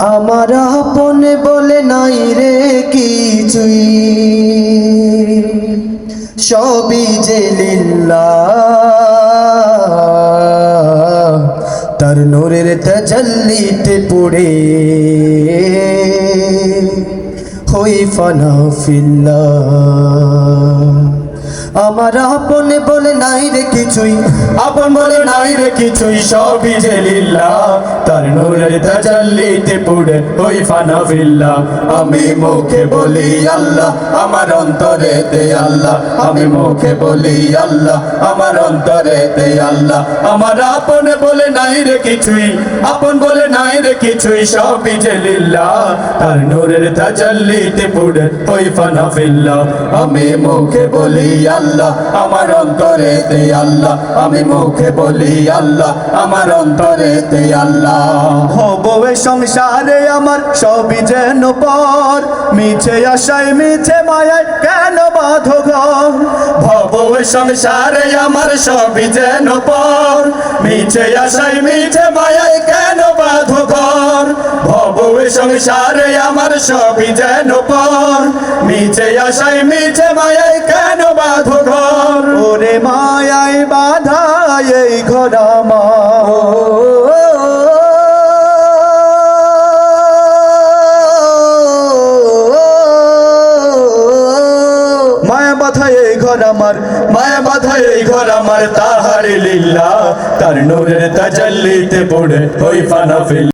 আমার আপনে বলে নাই রে কিছুই। সবই যে লিল্লাহ তার নূরের তাজাল্লিতে পড়ে। হই ফানা ফিল্লাহ আমার আপনে বলে নাই রে কিছুই, আপন বলে নাই রে কিছুই, সবই যে লিল্লাহ তার নূরের তাজাল্লিতে পড়ে ওই ফানা ফিল্লাহ আমি মুখে বলি আল্লাহ, আমার অন্তরে তে আল্লাহ। আমি মুখে বলি আল্লাহ, আমার অন্তরে তে আল্লাহ। আমার আপনে বলে নাই রে কিছুই, আপন বলে নাই রে কিছুই, সবই যে লিল্লাহ তার নূরের তাজাল্লিতে পড়ে ওই ফানা ফিল্লাহ আমি মুখে বলি আল্লাহ আমার অন্তরে তে আল্লাহ, আমি মুখে বলি আল্লাহ, আমার অন্তরে তে আল্লাহ হববে সংসারে আমার সবই যেন পর, মিছে আশায়, মিছে মায়ায় কেন বাঁধো ঘর? ভব সংসারে আমার সবই যেন পর, মিছে আশাই মিছে মায়ায় কেন বাঁধো ঘর? ভব সংসারে আমার সবই যেন পর, মিছে আশাই মিছে এই ঘর মায়া বাধা এই ঘর আমার, মায়া বাধা এই ঘর আমার, তাহারে লীলা, তার নূরের তাজাল্লিতে পড়ে ওই ফানা ফিল